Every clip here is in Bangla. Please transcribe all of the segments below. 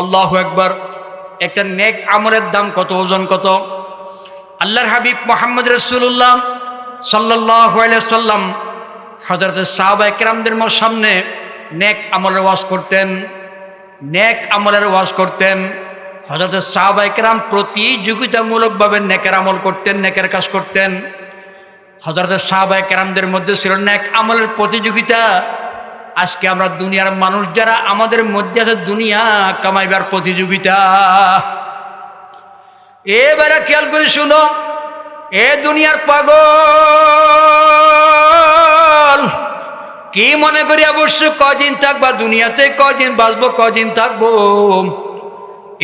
আল্লাহ একবার একটা নেক আমলের দাম কত, ওজন কত? আল্লাহর হাবিব মোহাম্মদ রসুল্লাহ সাল্লাহ সাল্লাম হজরত সাহাবা একরামদের সামনে নেক আমলের ওয়াজ করতেন, নেক আমলের ওয়াজ করতেন। হজরত সাহাবা একরাম প্রতিযোগিতামূলকভাবে নেকের আমল করতেন, নেকের কাজ করতেন। হজরত সাহাবা একরামদের মধ্যে ছিল নেক আমলের প্রতিযোগিতা। আজকে আমরা দুনিয়ার মানুষ যারা, আমাদের মধ্যে আছে দুনিয়া কামাইবার প্রতিযোগিতা। এবারে খেয়াল করে শুনো, এ দুনিয়ার পাগল। কি মনে করি অবশ্য কদিন থাকবা দুনিয়াতে, কদিন বাঁচবো, কদিন থাকব।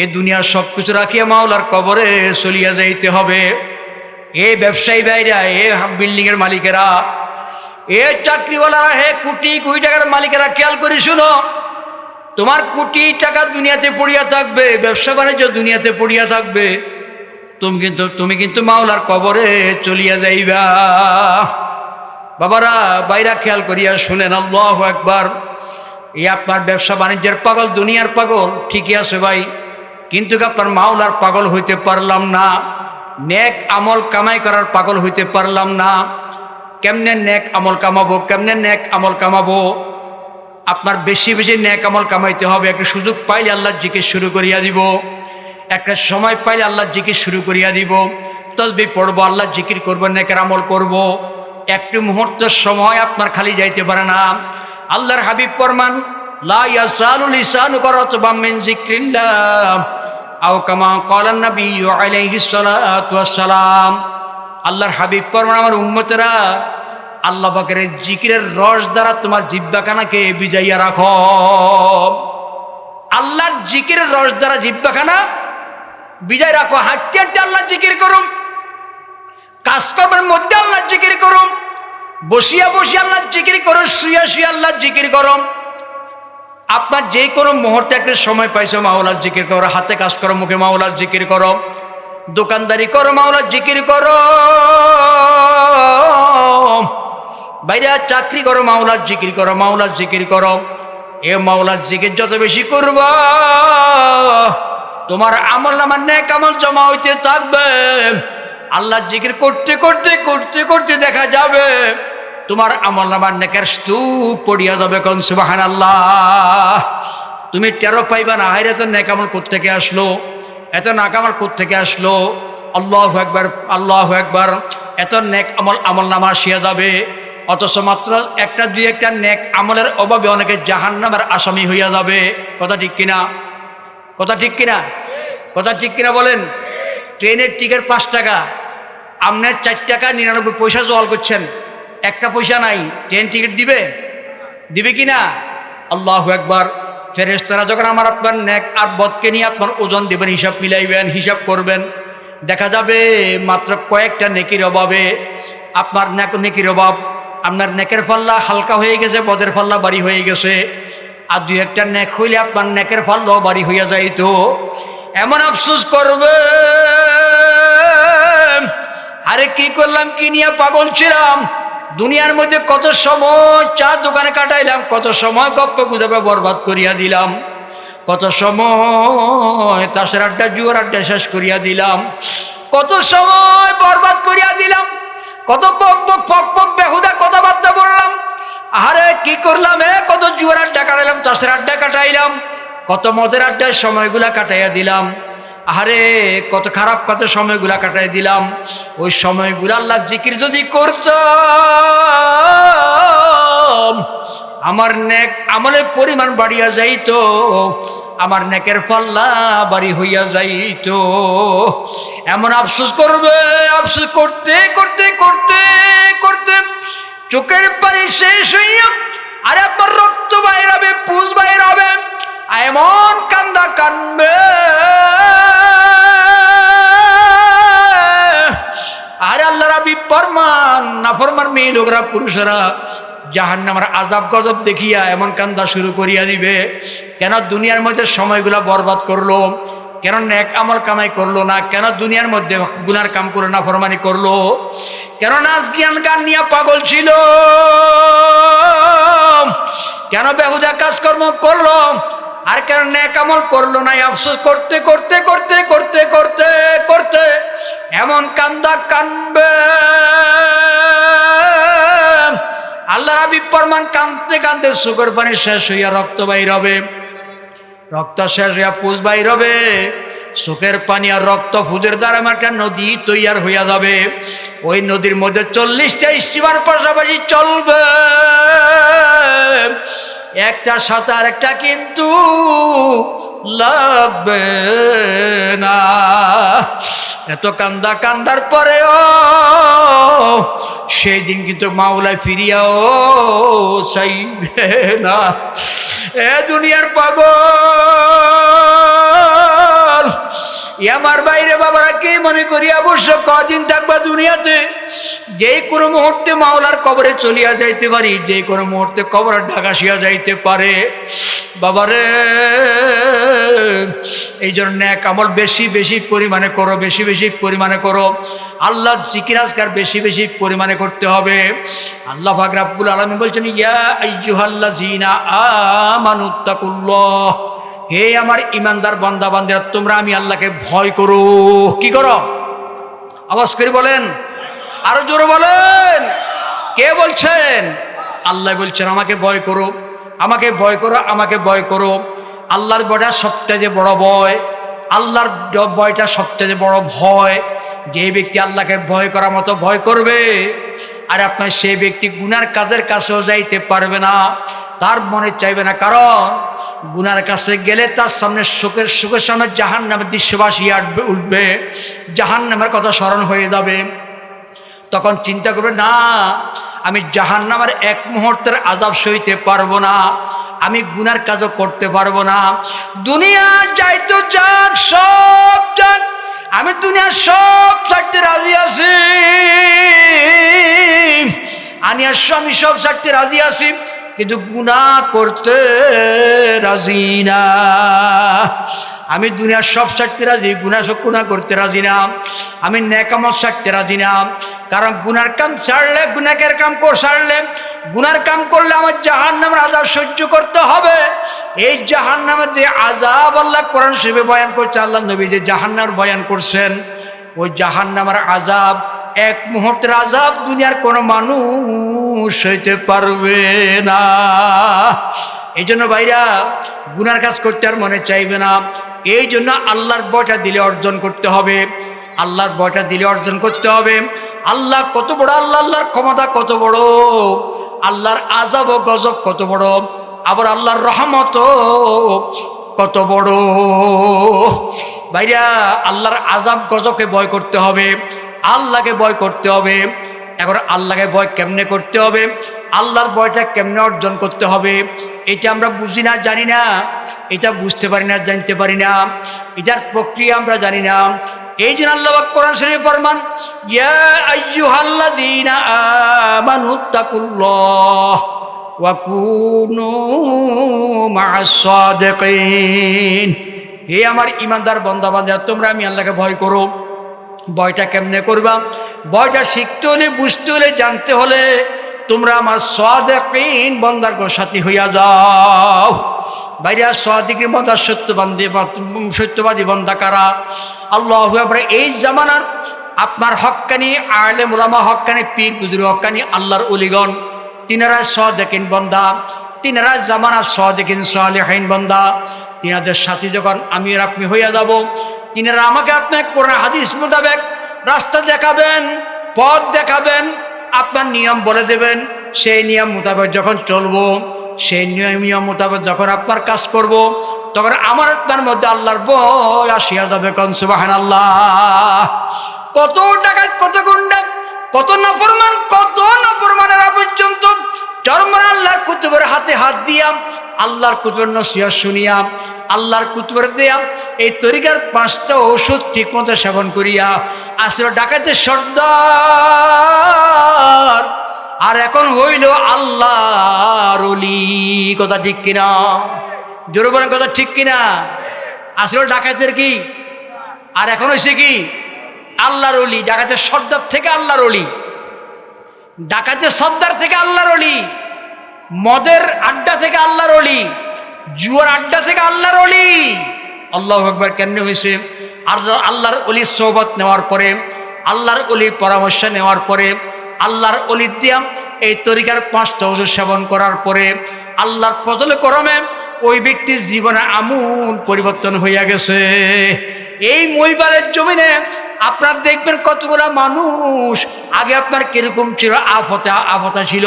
এ দুনিয়ার সব কিছু রাখিয়া মাওলার কবরে চলিয়া যাইতে হবে। এ ব্যবসায়ী ভাইরা, এ বিল্ডিংয়ের মালিকেরা এ চাকরিওয়ালা, হে কোটি কোটি টাকার মালিকেরা, খেয়াল করি শুনো। তোমার কোটি টাকা দুনিয়াতে পড়িয়া থাকবে, ব্যবসা বাণিজ্য দুনিয়াতে পড়িয়া থাকবে। তুমি কিন্তু তুমি কিন্তু মাওলার কবরে চলিয়া যাইবা। বাবারা, বাইরা খেয়াল করিয়া শুনেন, আল্লাহ একবার এই আপনার ব্যবসা বাণিজ্যের পাগল, দুনিয়ার পাগল, ঠিকই আছে ভাই। কিন্তু আপনার মাওলার পাগল হইতে পারলাম না। নেক আমল কামাই করার পাগল হইতে পারলাম না। কেমনে নেক আমল কামাবো, কেমনে নেক আমল কামাবো? আপনার বেশি বেশি ন্যাক আমল কামাইতে হবে। একটা সুযোগ পাইলে আল্লাহ জিকে শুরু করিয়া দিব। একটা সময় পাইলে আল্লাহ জিকির শুরু করিয়া দিব। তসবি পড়ব, আল্লাহ জিকির করব, নেকের আমল করব। একটু মুহূর্তের সময় আপনার খালি যাইতে পারে না। আল্লাহর হাবিব ফরমান, লা ইয়াসালুল ইসানু করত বামিন জিক্রিল্লাহ আও কামা কলান নবী আলাইহিস সালাম আল্লাহর হাবিব ফরমান আমার উম্মতেরা। আল্লাহ পাকের জিকিরের রস দ্বারা তোমার জিব্বাখানাকে বিজাইয়া রাখো। আল্লাহর জিকিরের রস দ্বারা জিব্বাখানা বিজয় রাখো। হাঁটতে হাঁটতে আল্লাহ জিকির করুন কাজকর্মের মধ্যে আল্লাহ জিকির করুন বসিয়া বসিয়া আল্লাহ জিকির করো শুয়া শুয়া আল্লাহ জিকির করো আপনার যে কোনো মুহূর্তে একটা সময় পাইছো, মাওলার জিকির করো, হাতে কাজ করো, মুখে মাওলার জিকির করো। দোকানদারি করো মাওলার জিকির করো। বাইরে চাকরি করো মাওলার জিকির করো মাওলার জিকির করো। এ মাওলার জিকির যত বেশি করবা, তোমার আমল আমার নেক আমল জমা হইতে থাকবে। আল্লাহ জিকির করতে করতে করতে করতে দেখা যাবে। তোমার আমল আমার নেকের স্তূপ পড়িয়া যাবে কোন সুবাহান আল্লাহ তুমি টেরো পাইবা না হাইরে তো নেক আমল কোত্থেকে আসলো? এত নাক আমল কোত্থেকে আসলো? আল্লাহ একবার আল্লাহ একবার এত নেক আমল আমল নামা আসিয়া যাবে। অথচ মাত্র একটা দুই একটা নেক আমলের অভাবে অনেকে জাহান নামের আসামি হইয়া যাবে। কথা ঠিক কিনা? কথা ঠিক কিনা? কথা ঠিক কিনা বলেন? ট্রেনের টিকিট পাঁচ টাকা আপনার চার টাকা নিরানব্বই পয়সা জল করছেন। একটা পয়সা নাই, ট্রেন টিকিট দিবে? দিবে কি না আল্লাহ একবার ফেরেস্তারা যখন আমার আপনার নেক আর বদকে নিয়ে আপনার ওজন দেবেন, হিসাব মিলাইবেন, হিসাব করবেন, দেখা যাবে মাত্র কয়েকটা নেকির অভাবে আপনার নেক, নেকির অভাব, আপনার নেকের পাল্লা হালকা হয়ে গেছে বদের পাল্লা বাড়ি হয়ে গেছে, আর দুই একটা নেক হইলে আপনার নেকের পাল্লাও বাড়ি হইয়া যাইতো। এমন আফসুস করবে আরে কি করলাম, কি নিয়ে পাগল ছিলাম? দুনিয়ার মধ্যে কত সময় চা দোকানে কাটাইলাম, কত সময় গপ্প গুজাবে বরবাদ করিয়া দিলাম, কত সময় তাসের আড্ডা, জুয়ার আড্ডা শেষ করিয়া দিলাম, কত সময় বরবাদ করিয়া দিলাম, কত বক বক ফক ফক বেহুদা কথাবার্তা বললাম আরে কি করলাম এ কত জুয়ার আড্ডা কাটাইলাম, তাসের আড্ডা কাটাইলাম, কত মদের আড্ডায় সময়গুলা কাটাইয়া দিলাম আরে কত খারাপ কত সময়গুলা কাটাই দিলাম। ওই সময়গুলো আল্লাহ জিকির যদি করত আমার নেক আমলের পরিমাণ বাড়িয়া যাইতো, আমার নেকের পাল্লা বাড়ি হইয়া যাইতো। এমন আফসোস করবে, আফসোস করতে করতে করতে করতে চোখের পানি শেষ হইয়া আরে আপনার রক্ত বাইর হবে পুষ বাইর হবে এমন কান্দা কানবে ফরমান না ফরমান মেয়ে লোকরা, পুরুষরা জাহান নামার আজাব গজব দেখিয়া এমন কান্দা শুরু করিয়া দিবে, কেন দুনিয়ার মধ্যে সময়গুলা বরবাদ করল, কেন নেক আমল কামাই করল না, কেন দুনিয়ার মধ্যে গুনার কাম করে না ফরমানি করল, কেন নাচ জ্ঞান গান নিয়ে পাগল ছিল, কেন বেহুদা কাজকর্ম করল আর কেন ন্যাক আমল করল না আফসোস করতে করতে করতে করতে করতে করতে, এমন কান্দা কানবে। আল্লাহ রাবি পরমান কানতে কানতে সুগর পানি শেষ হইয়া রক্ত বাইর হবে। রক্ত শেষ হইয়া পুষ বাইর হবে। চোখের পানি আর রক্ত ফুদের দ্বারা একটা নদী তৈয়ার হইয়া যাবে। ওই নদীর মধ্যে চল্লিশটা স্টিমার পাশাপাশি চলবে। একটা সাঁতার একটা কিন্তু লাগবে না। এত কান্দা কান্দার পরেও সেই দিন কিন্তু মাওলায় ফিরিয়াও চাইবে না। এ দুনিয়ার পাগল। আমার বাইরে বাবারা, কে মনে করি অবশ্য কদিন থাকবা দুনিয়াতে? যে কোনো মুহূর্তে মাওলার কবরে চলিয়া যাইতে পারি, যে কোনো মুহূর্তে কবরের ঢাকাশিয়া যাইতে পারে। বাবারে, এই জন্য এক আমল বেশি বেশি পরিমাণে করো, বেশি বেশি পরিমাণে করো। আল্লাহ জিকির আজকার বেশি বেশি পরিমাণে করতে হবে। আল্লাহ ফাকরাবুল আলমী বলছেন, ইয়া আইজুহাল্লা জিনা আমানুত্তাকুল্লাহ হে আমার ইমানদার বান্দা বান্দিরা তোমরা আমি আল্লাহকে ভয় করো। কি করো? আওয়াজ করে বলেন। আরও জোরে বলেন। কে বলছেন? আল্লাহ বলছেন, আমাকে ভয় করো। আমাকে ভয় করো, আমাকে ভয় করো। আল্লাহর বয়টা সবচেয়ে বড় ভয় আল্লাহর ভয়টা সবচেয়ে বড় ভয়, যে ব্যক্তি আল্লাহকে ভয় করার মতো ভয় করবে আর আপনার সেই ব্যক্তি গুনার কাজের কাছেও যাইতে পারবে না, তার মনে চাইবে না। কারণ গুনার কাছে গেলে তার সামনে সুখের সুখের সামনে জাহান নামের দৃশ্যবাসী আটবে, উঠবে জাহান নামের কথা স্মরণ হয়ে যাবে। তখন চিন্তা করবে, না, আমি জাহান নামের এক মুহূর্তের আজাব সইতে পারব না, আমি গুনার কাজও করতে পারব না। দুনিয়া যাইতো যাক, সব যাক আমি দুনিয়ার সব ছাড়তে রাজি আছি। আমি আর স্বামী সব ছাড়তে রাজি আছি, কিন্তু গুণা করতে রাজি না। আমি দুনিয়ার সব ছাড়তে রাজি গুণা গুণা করতে রাজি না। আমি ন্যাকামত ছাড়তে রাজি না। কারণ গুনার কাম ছাড়লে গুনাকের কাম কর ছাড়লে গুনার কাম করলে আমার জাহান নামের আজাব সহ্য করতে হবে। এই জাহান নামের যে আজাব আল্লাহ কোরআন শিবে বয়ান করছে, আল্লাহ নবী যে জাহান নামের বয়ান করছেন, ওই জাহান নামের আজাব এক মুহূর্তের আজাব দুনিয়ার কোনো মানুষ হইতে পারবে না। এই জন্য ভাইরা, গুনার কাজ করতে আর মনে চাইবে না। এই জন্য আল্লাহর বয়টা দিলে অর্জন করতে হবে। আল্লাহর বয়টা দিলে অর্জন করতে হবে। আল্লাহ কত বড়, আল্লাহ, আল্লাহর ক্ষমতা কত বড়। আল্লাহর আজাব ও গজব কত বড়। আবার আল্লাহর রহমত কত বড়। ভাইরা, আল্লাহর আজাব গজবকে ভয় করতে হবে। আল্লাহকে ভয় করতে হবে। এখন আল্লাহকে ভয় কেমনে করতে হবে? আল্লাহর ভয়টা কেমনে অর্জন করতে হবে, এটা আমরা বুঝি না, জানি না। এটা বুঝতে পারি না, জানতে পারি না। এটার প্রক্রিয়া আমরা জানি না। এই জন্য আল্লাহ কোরআন শরীফ ফরমান, ইয়া হে আমার ইমানদার বন্দা বান্দা তোমরা আমি আল্লাহকে ভয় করো। ভয়টা কেমনে করবা? ভয়টা শিখতে হলে, বুঝতে হলে, জানতে হলে তোমরা আমার সাদেকিন বন্দার গো সাথী হইয়া যাও। বাইরে সাদিকের বন্দা, সত্যবাদী সত্যবাদী বন্দা কারা? আল্লাহ এই জামানার আপনার হক্কানি আলে মুলামা হক্কানি, পীর বুজুর হক্কানি, আল্লাহর অলিগণ। তিনারা সদেকিন বন্দা। তিনারা জামানা সদেকিন সালেহাইন বন্দা। তিনাদের সাথে যখন আমি আর আপনি হইয়া যাব, তিনারা আমাকে আপনার কোরআন, হাদিস মোতাবেক রাস্তা দেখাবেন, পথ দেখাবেন আপনার নিয়ম বলে দেবেন, সেই নিয়ম মোতাবেক যখন চলবো, সেই নিয়ম নিয়ম মোতাবেক যখন আপনার কাজ করব, তখন আমার আপনার মধ্যে আল্লাহর বয় আসিয়া যাবে কনসুবাহান আল্লাহ কত টাকা, কত গুন্ডা, কত নফরমান, কত নফরমানেরা পর্যন্ত চরমান আল্লাহর কুতুবের হাতে হাত দিয়াম, আল্লাহর কুতুবের নসিয়া শুনিয়াম, আল্লাহর কুতুবের দিয়াম, এই তরিকার পাঁচটা ওষুধ ঠিক মতো সেবন করিয়া, আসলে ডাকাতে সর্দার। আর এখন হইল আল্লাহর অলি কথা ঠিক কিনা? জোরে বলেন, কথা ঠিক কিনা? আসলে ডাকাতের কি? আর এখন হয়েছে কি? আল্লাহর অলি ডাকাতের সর্দার থেকে আল্লাহর অলি ডাকাতের সর্দার থেকে আল্লাহর অলি মদের আড্ডা থেকে আল্লাহর অলি জুয়ার আড্ডা থেকে আল্লাহর অলি আল্লাহ একবার কেন হয়েছে? আর আল্লাহর অলির সোহবত নেওয়ার পরে, আল্লাহর অলির পরামর্শ নেওয়ার পরে, আল্লাহর অলির দিয়া এই তরিকার পাঁচটা ওষুধ সেবন করার পরে আল্লাহর পদলে করমে ওই ব্যক্তির জীবনে আমূল পরিবর্তন হইয়া গেছে। এই মহিবালের জমিনে আপনার দেখবেন কতগুলো মানুষ, আগে আপনার কীরকম ছিল, আফতা আফতা ছিল,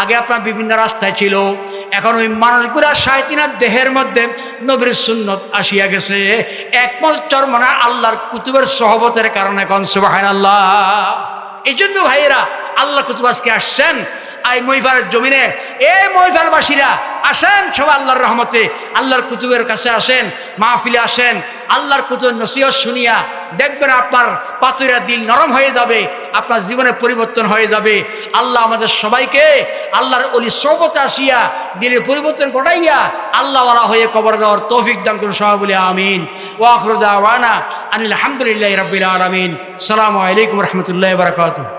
আগে আপনার বিভিন্ন রাস্তায় ছিল, এখন ওই মানুষগুলা সাঁত্রিনার দেহের মধ্যে নবীর সুন্নত আসিয়া গেছে। একমত চরমনা আল্লাহর কুতুবের সহবতের কারণে এখন সুবাহ আল্লাহ এই জন্য ভাইয়েরা আল্লাহ কুতুব আজকে আসছেন। এই মহিফারের জমিনে। এই মহিফারবাসীরা আসেন সব আল্লাহর রহমতে। আল্লাহর কুতুবের কাছে আসেন, মাহফিলে আসেন। আল্লাহর কুতুবের নসিহত শুনিয়া দেখবেন আপনার পাতুরা দিল নরম হয়ে যাবে, আপনার জীবনে পরিবর্তন হয়ে যাবে। আল্লাহ আমাদের সবাইকে আল্লাহর অলি সবতে আসিয়া, দিলে পরিবর্তন ঘটাইয়া আল্লাহওয়ালা হয়ে কবর দেওয়ার তৌফিক দান করুন সবাই বলে আমিন। ওয়ানা আনিল আলহামদুলিল্লাহ রবিল আলমিন। সালামু আলাইকুম রহমতুল্লাহ বারকাত